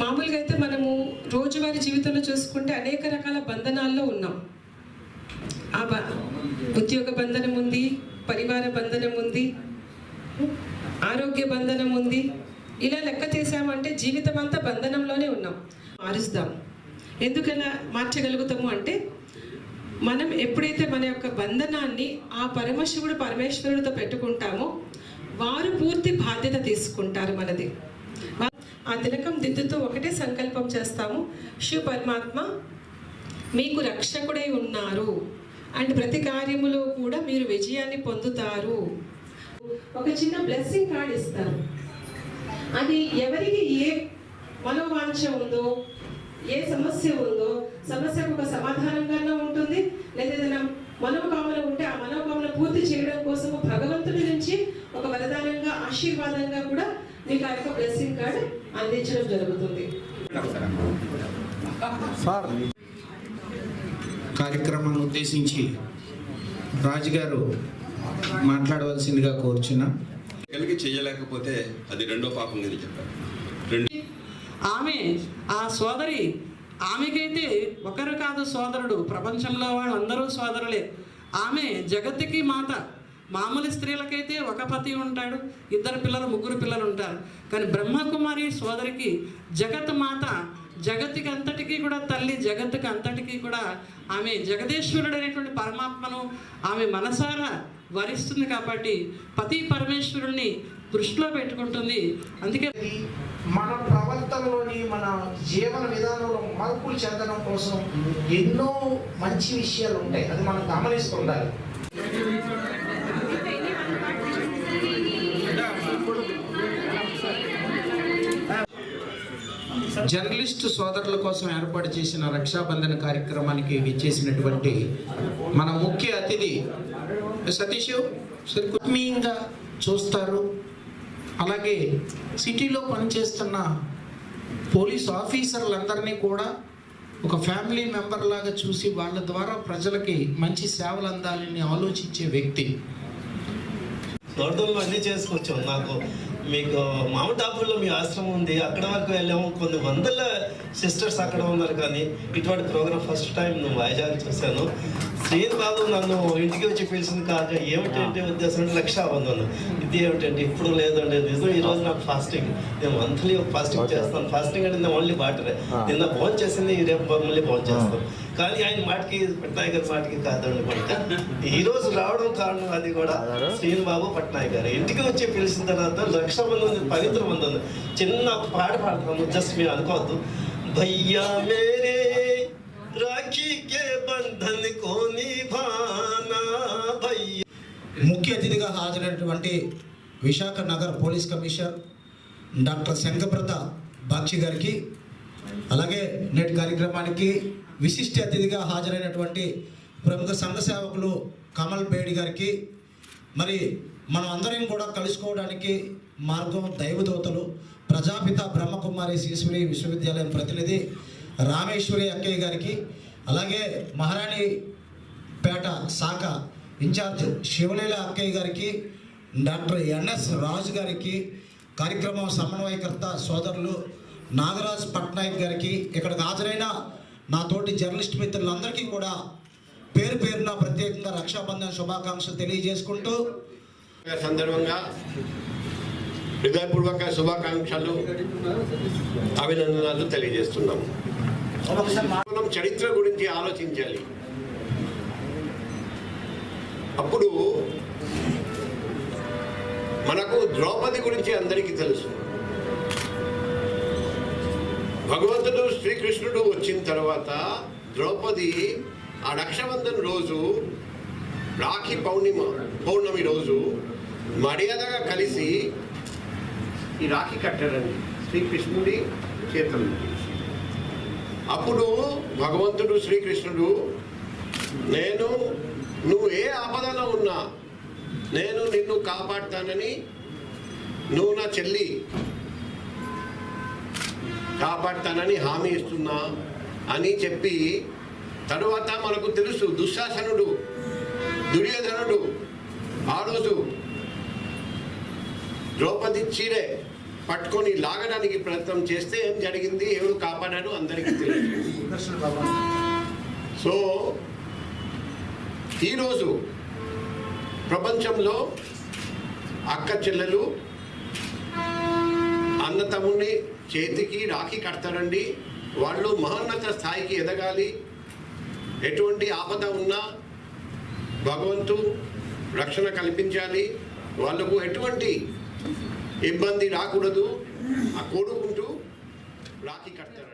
మామూలుగా అయితే మనము రోజువారీ జీవితంలో చూసుకుంటే అనేక రకాల బంధనాల్లో ఉన్నాం. ఆ ఉద్యోగ బంధనం ఉంది పరివార బంధనం ఉంది ఆరోగ్య బంధనం ఉంది. ఇలా లెక్క చేసామంటే జీవితం అంతా బంధనంలోనే ఉన్నాం. మారుస్తాం. ఎందుకలా మార్చగలుగుతాము అంటే మనం ఎప్పుడైతే మన యొక్క బంధనాన్ని ఆ పరమశివుడు పరమేశ్వరుడితో పెట్టుకుంటామో వారు పూర్తి బాధ్యత తీసుకుంటారు మనది. ఆ తిలకం దిద్దుతూ ఒకటే సంకల్పం చేస్తాము. శివ పరమాత్మ మీకు రక్షకుడై ఉన్నారు. అండ్ ప్రతి కార్యములో కూడా మీరు విజయాన్ని పొందుతారు. ఒక చిన్న బ్లెస్సింగ్ కార్డ్ ఇస్తారు అది ఎవరికి ఏ మనోవాంఛ ఉందో ఏ సమస్య ఉందో సమస్యకు ఒక సమాధానంగానే ఉంటుంది. లేదా ఏదైనా మనోకామన ఉంటే ఆ మనోకామన పూర్తి చేయడం కోసం భగవంతుడి నుంచి ఒక వరదానంగా ఆశీర్వాదంగా కూడా మీకు ఆ యొక్క బ్లెస్సింగ్ కార్డ్ అందించడం జరుగుతుంది. సార్ కార్యక్రమాన్ని ఉద్దేశించి రాజుగారు మాట్లాడవలసిందిగా కోరుచున్నా. కలిగి చేయలేకపోతే అది రెండో పాపం కింద చెప్పారు. ఆమె ఆ సోదరి ఆమెకైతే ఒకరు కాదు సోదరుడు. ప్రపంచంలో వాళ్ళు అందరూ సోదరులే. ఆమె జగత్తుకి మాత. మామూలు స్త్రీలకైతే ఒక పతి ఉంటాడు ఇద్దరు పిల్లలు ముగ్గురు పిల్లలు ఉంటారు. కానీ బ్రహ్మకుమారి సోదరికి జగత్ మాత జగత్తుకి అంతటికీ కూడా తల్లి జగత్తుకి అంతటికీ కూడా ఆమె జగదేశ్వరుడు అనేటువంటి పరమాత్మను ఆమె మనసారా వరిస్తుంది కాబట్టి పతి పరమేశ్వరుణ్ణి దృష్టిలో పెట్టుకుంటుంది. అందుకే మన ప్రవర్తనలోని మన జీవన విధానంలో మార్పులు చెందడం కోసం ఎన్నో మంచి విషయాలు ఉంటాయి. అది మనం గమనిస్తుండాలి జర్నలిస్ట్ సోదరుల కోసం ఏర్పాటు చేసిన రక్షాబంధన కార్యక్రమానికి విచ్చేసినటువంటి మన ముఖ్య అతిథి సతీష్ సరికుత్మీయంగా చూస్తారు. అలాగే సిటీలో పనిచేస్తున్న పోలీస్ ఆఫీసర్లందరినీ కూడా ఒక ఫ్యామిలీ మెంబర్ లాగా చూసి వాళ్ళ ద్వారా ప్రజలకి మంచి సేవలు అందాలని ఆలోచించే వ్యక్తి. దొడ్డల్లో అన్నీ చేసుకొచ్చాం. నాకు మీకు మామటాపుల్లో మీ ఆశ్రమం ఉంది. అక్కడ వరకు వెళ్ళాము. కొన్ని వందల సిస్టర్స్ అక్కడ ఉన్నారు కానీ ఇటువంటి ప్రోగ్రామ్ ఫస్ట్ టైం నువ్వు వైజాగ్ చూశాను. శ్రీన్ బాబు నన్ను ఇంటికి వచ్చి పిలిచింది కాదు. ఏమిటంటే ఉద్దేశం అంటే రక్షాబంధన్ ఇది ఏమిటంటే ఇప్పుడు లేదండి. నిజం ఈ రోజు నాకు ఫాస్టింగ్ నేను మంత్లీ ఫాస్టింగ్ చేస్తాను. ఫాస్టింగ్ అంటే నేను ఓన్లీ వాటరే నిన్న ఫోన్ చేసింది రేపు మళ్ళీ ఫోన్ చేస్తాను. కానీ ఆయన మాటకి పట్నాయక్ గారి మాటకి కాదండి పట్ట ఈ రోజు రావడం కారణం అది కూడా శ్రీన్ బాబు పట్నాయక్ గారు. ఇంటికి వచ్చి పిలిచిన తర్వాత రక్షాబంధన్ పవిత్ర బంధన్ చిన్న ఒక పాట పాడుతున్నాను జస్ట్ మీరు అనుకోవద్దు. భయ్యా మేరే రాఖీ కే బంధన్ కో నిభానా భయ్యా. ముఖ్య అతిథిగా హాజరైనటువంటి Visakha Nagar police commissioner doctor Shankhabrata Bagchi గారికి అలాగే నేటి కార్యక్రమానికి విశిష్ట అతిథిగా హాజరైనటువంటి ప్రముఖ సంఘ సేవకులు కమల్ బేడి గారికి మరి మనం అందరం కూడా కలుసుకోవడానికి మార్గం దైవదూతలు ప్రజాపిత బ్రహ్మకుమారి శ్రీశ్వరి విశ్వవిద్యాలయం ప్రతినిధి రామేశ్వరి అక్కయ్య గారికి అలాగే మహారాణి పేట శాఖ ఇన్ఛార్జ్ శివలీల అక్కయ్య గారికి డాక్టర్ ఎన్ఎస్ రాజు గారికి కార్యక్రమం సమన్వయకర్త సోదరులు నాగరాజ్ పట్నాయక్ గారికి ఇక్కడికి హాజరైన నా తోటి జర్నలిస్ట్ మిత్రులందరికీ కూడా పేరు పేరున ప్రత్యేకంగా రక్షాబంధన్ శుభాకాంక్షలు తెలియజేసుకుంటూ సందర్భంగా హృదయపూర్వక శుభాకాంక్షలు అభినందనలు తెలియజేస్తున్నాం మనం చరిత్ర గురించి ఆలోచించాలి. అప్పుడు మనకు ద్రౌపది గురించి అందరికీ తెలుసు. భగవంతుడు శ్రీకృష్ణుడు వచ్చిన తర్వాత ద్రౌపది ఆ రక్షాబంధన్ రోజు రాఖీ పౌర్ణిమ పౌర్ణమి రోజు మర్యాదగా కలిసి ఈ రాఖీ కట్టారండి శ్రీకృష్ణుడి చేతులు అప్పుడు భగవంతుడు శ్రీకృష్ణుడు నేను నువ్వు ఏ ఆపదలో ఉన్నా నేను నిన్ను కాపాడుతానని నువ్వు నా చెల్లి కాపాడతానని హామీ ఇస్తున్నా అని చెప్పి తరువాత మనకు తెలుసు దుశ్శాసనుడు దుర్యోధనుడు. ఆ రోజు ద్రౌపది చీరే పట్టుకొని లాగడానికి ప్రయత్నం చేస్తే ఏం జరిగింది? ఎవరు కాపాడాడు అందరికీ తెలుసు. సో ఈరోజు ప్రపంచంలో అక్క చెల్లెలు అన్న తమ్ముడిని చేతికి రాఖీ కడతారండి వాళ్ళు మహోన్నత స్థాయికి ఎదగాలి. ఎటువంటి ఆపద ఉన్నా భగవంతు రక్షణ కల్పించాలి. వాళ్ళకు ఎటువంటి ఇబ్బంది రాకూడదు. ఆ కోరుకుంటూ రాఖీ కడతారు